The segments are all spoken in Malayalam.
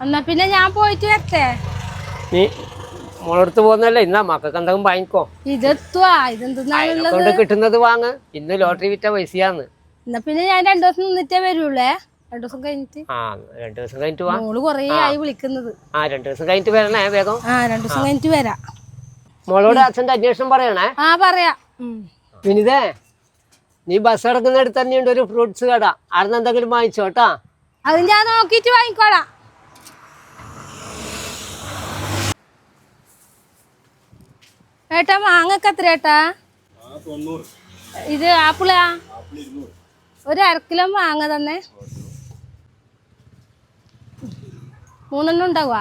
എന്നാ പിന്നെ ഞാൻ പോയിട്ട് വരട്ടെ. നീ മോളടുത്ത് പോകുന്നല്ലേ ഇന്നാ മക്കൾക്ക് എന്തെങ്കിലും വാങ്ങിക്കോ. ഇതെത്തുവാ. ഇതെന്തെന്നാണുള്ളത് കൊണ്ട് കിട്ടുന്നത് വാങ്ങ്. ഇന്ന് ലോട്ടറി വിറ്റ പൈസയാന്ന്. എന്നാ പിന്നെ ഞാൻ രണ്ടു ദിവസം നിന്നിട്ടേ വരുള്ളേ. രണ്ടു ദിവസം കഴിഞ്ഞിട്ട്. ആ രണ്ടു ദിവസം കഴിഞ്ഞിട്ട് വാ. മോൾ കൊറേ ആയി വിളിക്കുന്നത്. ആ രണ്ടു ദിവസം കഴിഞ്ഞിട്ട് വരണേ വേഗം. ആ രണ്ടു ദിവസം കഴിഞ്ഞിട്ട് വരാം. മോളോട് അച്ഛന്റെ അന്വേഷണം പറയണേ. ആ പറയാ. വിനിതേ നീ ബസ് കിടക്കുന്നിടത്ത് തന്നെയുണ്ട് ഒരു ഫ്രൂട്ട്സ് കട. അവിടെ എന്തെങ്കിലും വാങ്ങിച്ചോട്ടാ അത് ഞാൻ നോക്കിയിട്ട് വാങ്ങിക്കോളാം. ഏട്ടാ മാങ്ങക്ക് എത്ര ഏട്ടാ? ഇത് ആപ്പിളാ? ഒരു അര കിലോ മാങ്ങ തന്നെ. മൂന്നെണ്ണം ഉണ്ടാവുക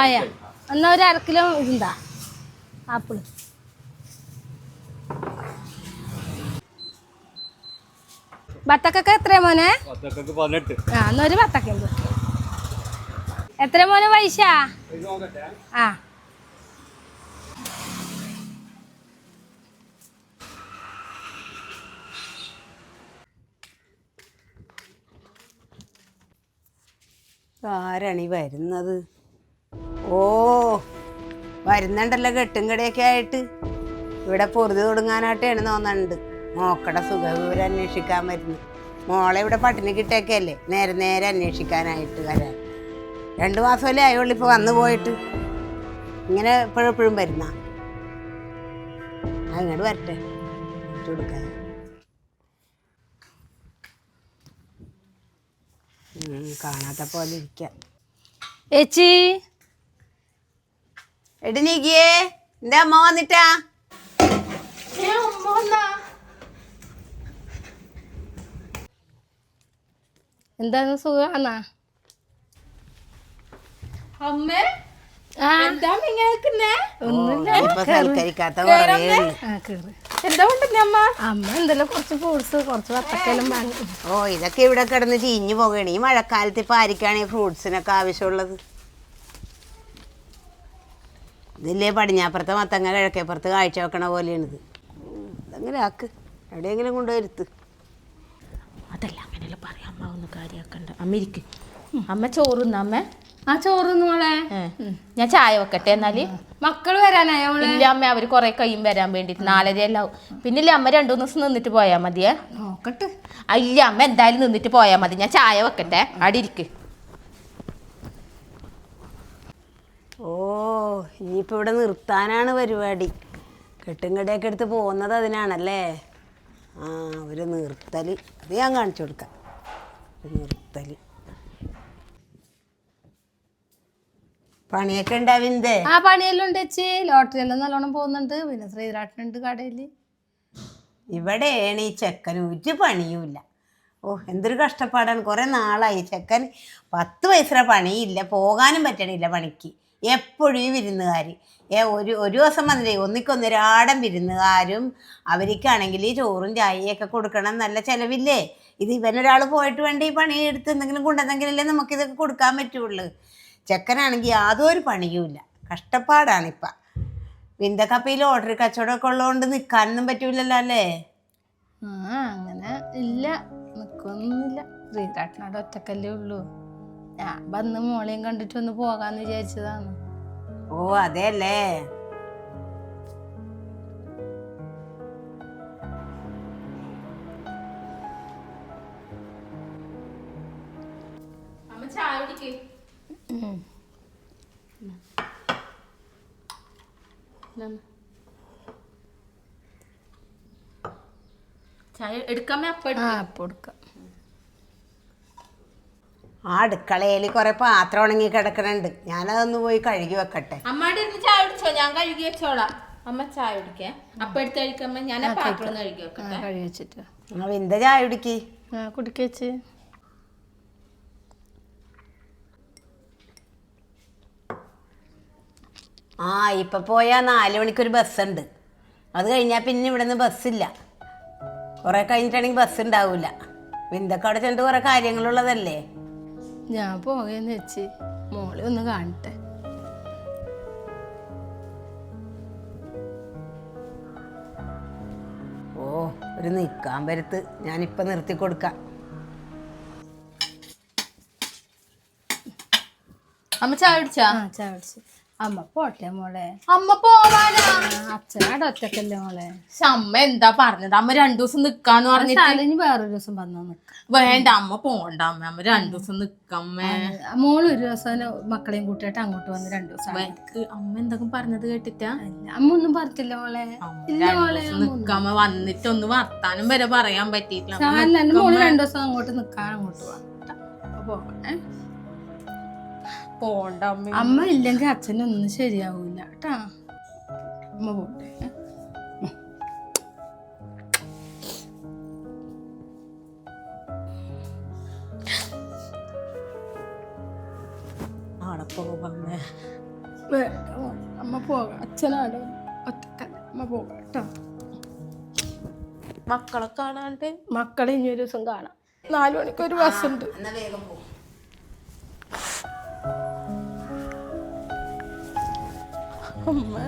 ആയ. എന്നാ ഒരു അര കിലോ ഇതുണ്ടാ ആപ്പിൾ. ബത്തക്കൊക്കെ എത്രയാ മോനെ? ആ എന്നാ ഒരു ബത്തക്ക ഉണ്ട്. എത്ര മോനെ പൈസ? ആ. ആരാണ് വരുന്നത്? ഓ വരുന്നുണ്ടല്ലോ കെട്ടും കടയൊക്കെ ആയിട്ട്. ഇവിടെ പൊറുതി തുടങ്ങാനായിട്ടാണ് തോന്നുന്നുണ്ട് മോക്കട സുഖവിവരം അന്വേഷിക്കാൻ വരുന്നു. മോളെ ഇവിടെ പട്ടിണി കിട്ടിയൊക്കെയല്ലേ നേരെ നേരെ അന്വേഷിക്കാനായിട്ട് വരാൻ. രണ്ട് മാസമല്ലേ ആയുള്ളൂ ഇപ്പോൾ വന്നു പോയിട്ട്. ഇങ്ങനെ എപ്പോഴെപ്പോഴും വരുന്ന? അങ്ങോട്ട് വരട്ടെ. കൊടുക്കാൻ കാണാത്ത പോലെ ഇരിക്കാം. ഏച്ചി? എടി നീക്കിയേ എന്റെ അമ്മ വന്നിട്ടാ? എന്താണ് സുഖമാണോ അമ്മേ ആ എന്താ ഇങ്ങനെ ഒന്നുമില്ല ഇപ്പൊ സൽക്കരിക്കാത്ത കുറേ ഉള്ളു ആ കേറ് എന്താ കൊണ്ടുവന്നെ അമ്മ അമ്മ എന്തെല്ലാം കുറച്ച് ഫ്രൂട്ട്സ് കുറച്ച് എന്താ വാങ്ങി. ഓ ഇതൊക്കെ ഇവിടെ കിടന്ന് ചീഞ്ഞു പോകണേ ഈ മഴക്കാലത്ത് ഇപ്പൊ ആർക്കാണ് ഈ ഫ്രൂട്ട്സിനൊക്കെ ആവശ്യമുള്ളത്? ഇതില്ലേ പടിഞ്ഞാപ്പുറത്തെ മത്തങ്ങ കിഴക്കേപ്പുറത്ത് കാഴ്ച വെക്കണ പോലെയാണിത്. ഇത് അങ്ങനെ ആക്ക്. എവിടെയെങ്കിലും കൊണ്ടുവരുത്ത്. അതല്ല അങ്ങനെയല്ല പറയാം. അമ്മ ഒന്ന് കാര്യമാക്കണ്ട അമ്മ ഇരിക്ക്. അമ്മ ചോറുന്ന അമ്മ? ആ ചോറ് മോളെ. ഞാൻ ചായ വെക്കട്ടെ എന്നാൽ? മക്കൾ വരാനായോ ഇല്ല അമ്മ അവർ കൊറേ കഴിയും വരാൻ വേണ്ടിട്ട് നാലര എല്ലാം ആവും പിന്നെ ഇല്ല അമ്മ രണ്ടു ദിവസം നിന്നിട്ട് പോയാ മതിയേ? നോക്കട്ടെ. ഇല്ല അമ്മ എന്തായാലും നിന്നിട്ട് പോയാ മതി. ഞാൻ ചായ വെക്കട്ടെ. അവിടെ ഇരിക്ക്. ഓ ഇനിയിപ്പോ ഇവിടെ നിർത്താനാണ് പരിപാടി. കെട്ടും കടയൊക്കെ എടുത്ത് പോകുന്നത് അതിനാണല്ലേ? ആ ഒരു നിർത്തൽ അത് ഞാൻ കാണിച്ചു കൊടുക്കാം. നിർത്തൽ. നിർത്തൽ പണിയൊക്കെ ഉണ്ടാവിന്തേ ആ പണിയെല്ലാം ഉണ്ട് ചേച്ചി. ലോട്ടറി എല്ലാം നല്ലോണം പോകുന്നുണ്ട്. പിന്നെ ശ്രീധരാട്ടനുണ്ട് കടയിൽ. ഇവിടെയാണ് ഈ ചെക്കൻ ഒരു പണിയുമില്ല ഓ എന്തൊരു കഷ്ടപ്പാടാണ്. കുറെ നാളായി. ചെക്കൻ പത്ത് വയസ്സിലെ പണിയില്ല. പോകാനും പറ്റണില്ല പണിക്ക്. എപ്പോഴും ഈ വിരുന്നുകാർ ഏ ഒരു ഒരു ദിവസം വന്നില്ലേ ഒന്നിക്കൊന്നൊരാടം വിരുന്നുകാരും അവർക്കാണെങ്കിൽ ഈ ചോറും ചായയൊക്കെ കൊടുക്കണം നല്ല ചിലവില്ലേ? ഇത് ഇവനൊരാൾ പോയിട്ട് വേണ്ട ഈ പണി എടുത്ത് എന്തെങ്കിലും കൊണ്ടുവന്നെങ്കിലല്ലേ നമുക്കിതൊക്കെ കൊടുക്കാൻ പറ്റുള്ളൂ. ചെക്കനാണെങ്കിൽ യാതൊരു പണിയുമില്ല കഷ്ടപ്പാടാണിപ്പം. വിന്തക്കപ്പയിൽ ഓർഡർ ലോട്ടറി കച്ചവടമൊക്കെ ഉള്ളതുകൊണ്ട് നിൽക്കാനൊന്നും പറ്റൂലല്ലോ അല്ലേ? ആ അങ്ങനെ ഇല്ല. നിൽക്കൊന്നുമില്ല ശ്രീധരാട്ടനോട് ഒറ്റക്കല്ലേ ഉള്ളൂ. ഞാൻ വന്ന് മോളെയും കണ്ടിട്ട് ഒന്ന് പോകാന്ന് വിചാരിച്ചതാണ്. ഓ അതെയല്ലേ. അമ്മ ചായ കുടിക്ക്. ചായ എടുക്കാമേ അപ്പ ആ അടുക്കളയിൽ കൊറേ ആ അടുക്കളയിൽ കുറെ പാത്രം ഉണങ്ങി കിടക്കണുണ്ട്. ഞാനതൊന്ന് പോയി കഴുകി വെക്കട്ടെ. അമ്മയുടെ ഇരുന്ന് ചായ കുടിച്ചോ? ഞാൻ കഴുകി വെച്ചോളാം. അമ്മ ചായ കുടിക്കേ. അപ്പ എടുത്ത് കഴിക്കുമ്പോ ഞാൻ ആ പാത്രം കഴുകി വെക്കട്ടെ. കഴുകി വെച്ചിട്ട്. ആ വിന്ത ചായ കുടിക്ക്? ആ കുടിക്കേച്ച് ആ ഇപ്പം പോയാൽ നാല് മണിക്കൊരു ഉണ്ട്. അത് കഴിഞ്ഞാൽ പിന്നെ ഇവിടെ നിന്ന് ബസ്സില്ല. കുറെ കഴിഞ്ഞിട്ടാണെങ്കിൽ ബസ് ഉണ്ടാവില്ല ബിന്ദൊക്കെ അവിടെ ചെന്നിട്ട് കുറെ കാര്യങ്ങളുള്ളതല്ലേ? ഞാൻ പോകേന്ന് വെച്ച് മോളെ ഒന്ന് കാണട്ടെ. ഓ ഒരു നിൽക്കാൻ പരത്ത് ഞാനിപ്പോൾ നിർത്തി കൊടുക്കാം. അമ്മ ചായ കുടിച്ചാ? ചായ കുടിച്ചു. അമ്മ പോട്ടെ മോളെ. അമ്മ പോവാനാ? അച്ഛനാട് ഒറ്റക്കല്ലേ മോളെ. പക്ഷെ അമ്മ എന്താ പറഞ്ഞത്? അമ്മ രണ്ടു ദിവസം നിക്കാന്ന് പറഞ്ഞിട്ട്. ഇനി വേറൊരു ദിവസം പറഞ്ഞു നിക്കാം. വേണ്ട അമ്മ പോണ്ട അമ്മ. അമ്മ രണ്ടു ദിവസം നിക്കമ്മേ മോൾ ഒരു ദിവസം മക്കളെയും കൂട്ടിയിട്ട് അങ്ങോട്ട് വന്ന് രണ്ടു ദിവസം അമ്മ എന്തൊക്കെ പറഞ്ഞത് കേട്ടിട്ടാ? അമ്മ ഒന്നും പറഞ്ഞില്ല മോളെ. നിക്കമ്മ ഇല്ല മോളെ നിക്കാമ്മ വന്നിട്ട് ഒന്ന്. വർത്താനം വരെ പറയാൻ പറ്റിയിട്ടില്ല. മോൾ. രണ്ടു ദിവസം അങ്ങോട്ട് നിക്കാൻ അങ്ങോട്ട് പോവാം. അപ്പൊ പോകണേ പോണ്ട അമ്മ. അമ്മ ഇല്ലെങ്കിൽ അച്ഛനൊന്നും ശരിയാവൂല. കേട്ടാ അമ്മ പോട്ടെ. നാളെ പോവാമ്മേ. അമ്മ. പോകാം. അച്ഛനാണ്. ഒറ്റക്കല്ല അമ്മ പോകാം കേട്ടോ മക്കളെ കാണാണ്ട്? മക്കളെ ഇനി ഒരു ദിവസം കാണാം. നാലു മണിക്ക് ഒരു ബസ് ഉണ്ട് അമ്മ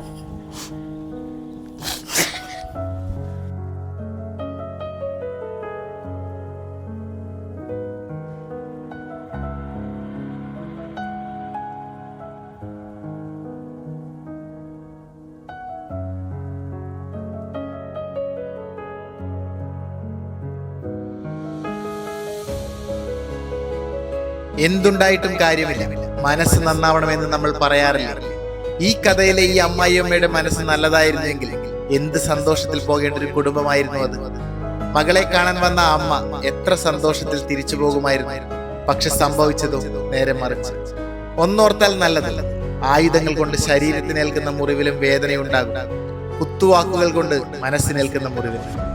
എന്തുണ്ടായിട്ടും കാര്യമില്ല. മനസ്സ് നന്നാവണമെന്ന് നമ്മൾ പറയാറില്ല. ഈ കഥയിലെ ഈ അമ്മായിയമ്മയുടെ മനസ്സ് നല്ലതായിരുന്നെങ്കിൽ എന്ത് സന്തോഷത്തിൽ പോകേണ്ട ഒരു കുടുംബമായിരുന്നു അത്. മകളെ കാണാൻ വന്ന അമ്മ എത്ര സന്തോഷത്തിൽ തിരിച്ചു പോകുമായിരുന്നു. പക്ഷെ സംഭവിച്ചതോ നേരെ മറിച്ച്. ഒന്നോർത്താൽ നല്ലതല്ല ആയുധങ്ങൾ കൊണ്ട് ശരീരത്തിനേൽക്കുന്ന മുറിവിലും വേദനയുണ്ടാകും. കുത്തുവാക്കുകൾ കൊണ്ട് മനസ്സിനേൽക്കുന്ന മുറിവിലും.